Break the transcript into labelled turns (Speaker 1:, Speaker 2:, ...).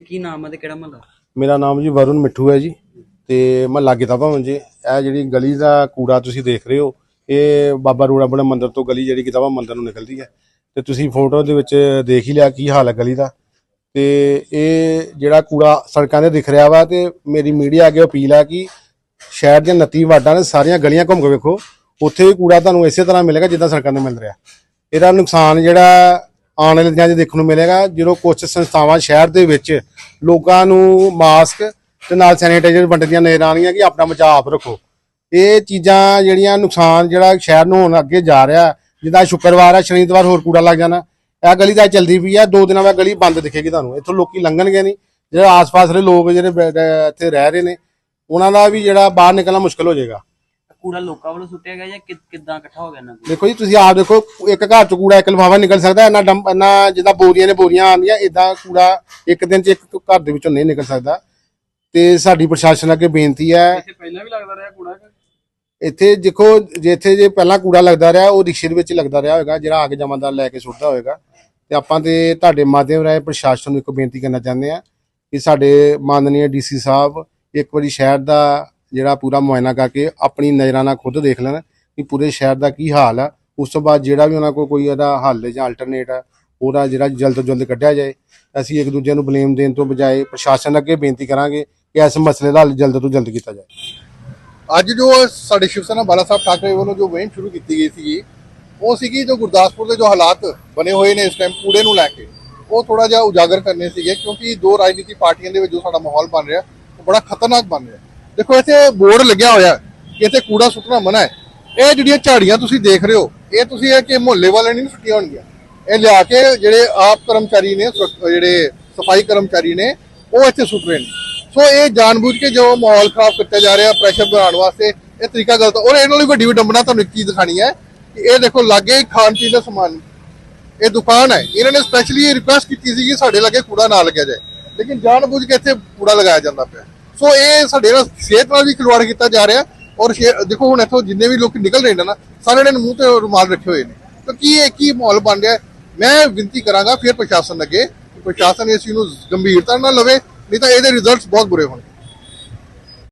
Speaker 1: ਕੀ ਨਾਮ ਹੈ ਤੇ ਕਿਹੜਾ ਮਹੱਲਾ?
Speaker 2: ਮੇਰਾ ਨਾਮ ਜੀ ਵਰੁਣ ਮਿੱਠੂ ਹੈ ਜੀ, ਤੇ ਮੈਂ ਲਾਗੇਤਾ ਭਵਨ ਜੀ। ਇਹ ਜਿਹੜੀ ਗਲੀ ਦਾ ਕੂੜਾ ਤੁਸੀਂ ਦੇਖ ਰਹੇ ਹੋ, ਇਹ ਬਾਬਾ ਰੂੜਾ ਬੜਾ ਮੰਦਿਰ ਤੋਂ ਗਲੀ ਜਿਹੜੀ ਕਿਤਾਬਾ ਮੰਦਿਰ ਨੂੰ ਨਿਕਲਦੀ ਹੈ। ਤੇ ਤੁਸੀਂ ਫੋਟੋ ਦੇ ਵਿੱਚ ਦੇਖ ਹੀ ਲਿਆ ਕੀ ਹਾਲ ਹੈ ਗਲੀ ਦਾ। ਤੇ ਇਹ ਜਿਹੜਾ ਕੂੜਾ ਸੜਕਾਂ ਤੇ ਦਿਖ ਰਿਹਾ ਵਾ ਤੇ ਮੇਰੀ ਮੀਡੀਆ ਅੱਗੇ ਅਪੀਲ ਹੈ ਕਿ ਸ਼ਹਿਰ ਦੀਆਂ 29 ਵਾਰਡਾਂ ਨੇ ਸਾਰੀਆਂ ਗਲੀਆਂ ਘੁੰਮ ਕੇ ਵੇਖੋ। ਉੱਥੇ ਵੀ ਕੂੜਾ ਤੁਹਾਨੂੰ ਇਸੇ ਤਰ੍ਹਾਂ ਮਿਲੇਗਾ ਜਿੱਦਾਂ ਸੜਕਾਂ ਤੇ ਮਿਲ ਰਿਹਾ। ਇਹਦਾ ਨੁਕਸਾਨ ਜਿਹੜਾ ਆਉਣ ਵਾਲੇ ਦਿਨਾਂ 'ਚ ਦੇਖਣ ਨੂੰ ਮਿਲੇਗਾ ਜਦੋਂ ਕੁਝ ਸੰਸਥਾਵਾਂ ਸ਼ਹਿਰ ਦੇ ਵਿੱਚ ਲੋਕਾਂ ਨੂੰ ਮਾਸਕ ਤੇ ਨਾਲ ਸੈਨੀਟਾਈਜ਼ਰ ਵੰਡਦੀਆਂ ਨਜ਼ਰ ਆਉਣਗੀਆਂ ਕਿ ਆਪਣਾ ਬਚਾਅ ਆਪ ਰੱਖੋ। ਇਹ ਚੀਜ਼ਾਂ ਜਿਹੜੀਆਂ ਨੁਕਸਾਨ ਜਿਹੜਾ ਸ਼ਹਿਰ ਨੂੰ ਹੁਣ ਅੱਗੇ ਜਾ ਰਿਹਾ, ਜਿੱਦਾਂ ਸ਼ੁੱਕਰਵਾਰ ਹੈ ਸ਼ਨੀਵਾਰ ਹੋਰ ਕੂੜਾ ਲੱਗ ਜਾਣਾ, ਇਹ ਗਲੀ ਤਾਂ ਚੱਲਦੀ ਪਈ ਆ, ਦੋ ਦਿਨਾਂ ਬਾਅਦ ਗਲੀ ਬੰਦ ਦਿਖੇਗੀ ਤੁਹਾਨੂੰ। ਇੱਥੋਂ ਲੋਕੀ ਲੰਘਣਗੇ ਨਹੀਂ, ਜਿਹੜੇ ਆਸ-ਪਾਸ ਦੇ ਲੋਕ, ਜਿਹੜੇ ਇੱਥੇ ਰਹਿ ਰਹੇ ਨੇ, ਉਹਨਾਂ ਦਾ ਵੀ ਜਿਹੜਾ ਬਾਹਰ ਨਿਕਲਣਾ ਮੁਸ਼ਕਲ ਹੋ ਜਾਏਗਾ।
Speaker 1: ਕੂੜਾ ਲੋਕਾਂ ਵੱਲੋਂ ਸੁੱਟਿਆ ਗਿਆ ਜਾਂ ਕਿ- ਕਿੱਦਾਂ ਇਕੱਠਾ ਹੋ ਗਿਆ ਇਹਨਾਂ ਕੋਲ?
Speaker 2: ਦੇਖੋ ਜੀ ਤੁਸੀਂ ਆਪ ਦੇਖੋ ਇੱਕ ਘਰ ਚ ਕੂੜਾ ਇੱਕ ਲਿਫਾਫਾ ਨਿਕਲ ਸਕਦਾ ਇੰਨਾ ਡੰਪ ਇੰਨਾ ਜਿੱਦਾਂ ਬੋਰੀਆਂ ਨੇ ਬੋਰੀਆਂ ਆਉਂਦੀਆਂ ਇਦਾਂ ਕੂੜਾ ਇੱਕ ਦਿਨ ਚ ਇੱਕ ਘਰ ਦੇ ਵਿੱਚੋਂ ਨਹੀਂ ਨਿਕਲ ਸਕਦਾ। ਤੇ ਸਾਡੀ ਪ੍ਰਸ਼ਾਸਨ ਅੱਗੇ ਬੇਨਤੀ ਹੈ।
Speaker 1: ਇੱਥੇ ਪਹਿਲਾਂ ਵੀ ਲੱਗਦਾ ਰਿਹਾ ਕੂੜਾ
Speaker 2: ਇੱਥੇ ਦੇਖੋ ਜੇ ਇੱਥੇ ਜੇ ਪਹਿਲਾਂ ਕੂੜਾ ਲੱਗਦਾ ਰਿਹਾ ਉਹ ਰਿਕਸ਼ੇ ਦੇ ਵਿੱਚ ਲੱਗਦਾ ਰਿਹਾ ਹੋਵੇਗਾ ਜਿਹੜਾ ਆ ਕੇ ਜਮਾਦਾਰ ਲੈ ਕੇ ਸੁੱਟਦਾ ਹੋਵੇਗਾ ਤੇ ਆਪਾਂ ਤੇ ਤੁਹਾਡੇ ਮਾਧਿਅਮ ਰਾਹੀਂ ਪ੍ਰਸ਼ਾਸਨ ਨੂੰ ਇੱਕ ਬੇਨਤੀ ਕਰਨਾ ਚਾਹੁੰਦੇ ਆ ਕਿ ਸਾਡੇ ਮਾਨਨੀय ਡੀਸੀ ਸਾਹਿਬ ਇੱਕ ਵਾਰੀ ਸ਼ਹਿਰ ਦਾ ਜਿਹੜਾ ਪੂਰਾ ਮੁਆਇਨਾ ਕਰਕੇ ਆਪਣੀ ਨਜ਼ਰਾਂ ਨਾਲ ਖੁਦ ਦੇਖ ਲੈਣ ਕਿ ਪੂਰੇ ਸ਼ਹਿਰ ਦਾ ਕੀ ਹਾਲ ਆ। ਉਸ ਤੋਂ ਬਾਅਦ ਜਿਹੜਾ ਵੀ ਉਹਨਾਂ ਕੋਲ ਕੋਈ ਇਹਦਾ ਹੱਲ ਜਾਂ ਅਲਟਰਨੇਟ ਆ, ਉਹਦਾ ਜਿਹੜਾ ਜਲਦ ਤੋਂ ਜਲਦ ਕੱਢਿਆ ਜਾਏ। ਅਸੀਂ ਇੱਕ ਦੂਜੇ ਨੂੰ ਬਲੇਮ ਦੇਣ ਤੋਂ ਬਜਾਏ ਪ੍ਰਸ਼ਾਸਨ ਅੱਗੇ ਬੇਨਤੀ ਕਰਾਂਗੇ ਕਿ ਇਸ ਮਸਲੇ ਦਾ ਹੱਲ ਜਲਦ ਤੋਂ ਜਲਦ ਕੀਤਾ ਜਾਏ।
Speaker 3: ਅੱਜ ਜੋ ਸਾਡੇ ਸ਼ਿਵ ਸੈਨਾ ਬਾਲਾ ਸਾਹਿਬ ਠਾਕਰੇ ਵੱਲੋਂ ਜੋ ਮੁਹਿੰਮ ਸ਼ੁਰੂ ਕੀਤੀ ਗਈ ਸੀਗੀ, ਉਹ ਸੀਗੀ ਜੋ ਗੁਰਦਾਸਪੁਰ ਦੇ ਜੋ ਹਾਲਾਤ ਬਣੇ ਹੋਏ ਨੇ ਇਸ ਟਾਈਮ ਕੂੜੇ ਨੂੰ ਲੈ ਕੇ, ਉਹ ਥੋੜਾ ਜਿਹਾ ਉਜਾਗਰ ਕਰਨੇ ਸੀਗੇ ਕਿਉਂਕਿ ਦੋ ਰਾਜਨੀਤੀ ਪਾਰਟੀਆਂ ਦੇ ਵਿੱਚ ਜੋ ਸਾਡਾ ਮਾਹੌਲ ਬਣ ਰਿਹਾ, ਉਹ ਬੜਾ ਖਤਰਨਾਕ ਬਣ ਰਿਹਾ। ਦੇਖੋ, ਇੱਥੇ ਬੋਰਡ ਲੱਗਿਆ ਹੋਇਆ ਕਿ ਇੱਥੇ ਕੂੜਾ ਸੁੱਟਣਾ ਮਨਾ ਹੈ। ਇਹ ਜਿਹੜੀਆਂ ਝਾੜੀਆਂ ਤੁਸੀਂ ਦੇਖ ਰਹੇ ਹੋ, ਇਹ ਤੁਸੀਂ ਇਹ ਕਿ ਮੁਹੱਲੇ ਵਾਲੇ ਨਹੀਂ ਸੁੱਟੀਆਂ ਹੋਣਗੀਆਂ। ਇਹ ਲਿਆ ਕੇ ਜਿਹੜੇ ਆਪ ਕਰਮਚਾਰੀ ਨੇ ਸੁਰੱਖ- ਜਿਹੜੇ ਸਫ਼ਾਈ ਕਰਮਚਾਰੀ ਨੇ, ਉਹ ਇੱਥੇ ਸੁੱਟ ਰਹੇ ਨੇ। ਸੋ ਇਹ ਜਾਣਬੁੱਝ ਕੇ ਜੋ ਮਾਹੌਲ ਖਰਾਬ ਕੀਤਾ ਜਾ ਰਿਹਾ, ਪ੍ਰੈਸ਼ਰ ਬਣਾਉਣ ਵਾਸਤੇ ਇਹ ਤਰੀਕਾ ਗਲਤ ਔਰ ਇਹਨਾਂ ਲਈ ਵੱਡੀ ਵਿਡੰਬਨਾ ਤੁਹਾਨੂੰ ਇੱਕ ਚੀਜ਼ ਦਿਖਾਣੀ ਹੈ ਕਿ ਇਹ ਦੇਖੋ, ਲਾਗੇ ਖਾਣ ਪੀਣ ਦਾ ਸਮਾਨ ਇਹ ਦੁਕਾਨ ਹੈ। ਇਹਨਾਂ ਨੇ ਸਪੈਸ਼ਲੀ ਰਿਕੁਐਸਟ ਕੀਤੀ ਸੀ ਕਿ ਸਾਡੇ ਲਾਗੇ ਕੂੜਾ ਨਾ ਲੱਗਿਆ ਜਾਏ। ਲੇਕਿਨ ਜਾਣਬੁੱਝ ਕੇ ਇੱਥੇ ਕੂੜਾ ਲਗਾਇਆ ਜਾਂਦਾ ਪਿਆ। ਸੋ ਇਹ ਸਾਡੇ ਨਾਲ ਸਿਹਤ ਨਾਲ ਵੀ ਖਿਲਵਾੜ ਕੀਤਾ ਜਾ ਰਿਹਾ ਔਰ ਦੇਖੋ ਹੁਣ ਇੱਥੋਂ ਜਿੰਨੇ ਵੀ ਲੋਕ ਨਿਕਲ ਰਹੇ ਨੇ ਨਾ, ਸਾਰਿਆਂ ਨੇ ਮੂੰਹ ਤੇ ਰੁਮਾਲ ਰੱਖੇ ਹੋਏ ਨੇ। ਤਾਂ ਕੀ ਇਹ ਕੀ ਮਾਹੌਲ ਬਣ ਰਿਹਾ? ਮੈਂ ਬੇਨਤੀ ਕਰਾਂਗਾ ਫਿਰ ਪ੍ਰਸ਼ਾਸਨ ਅੱਗੇ, ਪ੍ਰਸ਼ਾਸਨ ਇਸ ਚੀਜ਼ ਨੂੰ ਗੰਭੀਰਤਾ ਨਾਲ ਲਵੇ, ਨਹੀਂ ਤਾਂ ਇਹਦੇ ਰਿਜ਼ਲਟਸ ਬਹੁਤ ਬੁਰੇ ਹੋਣਗੇ।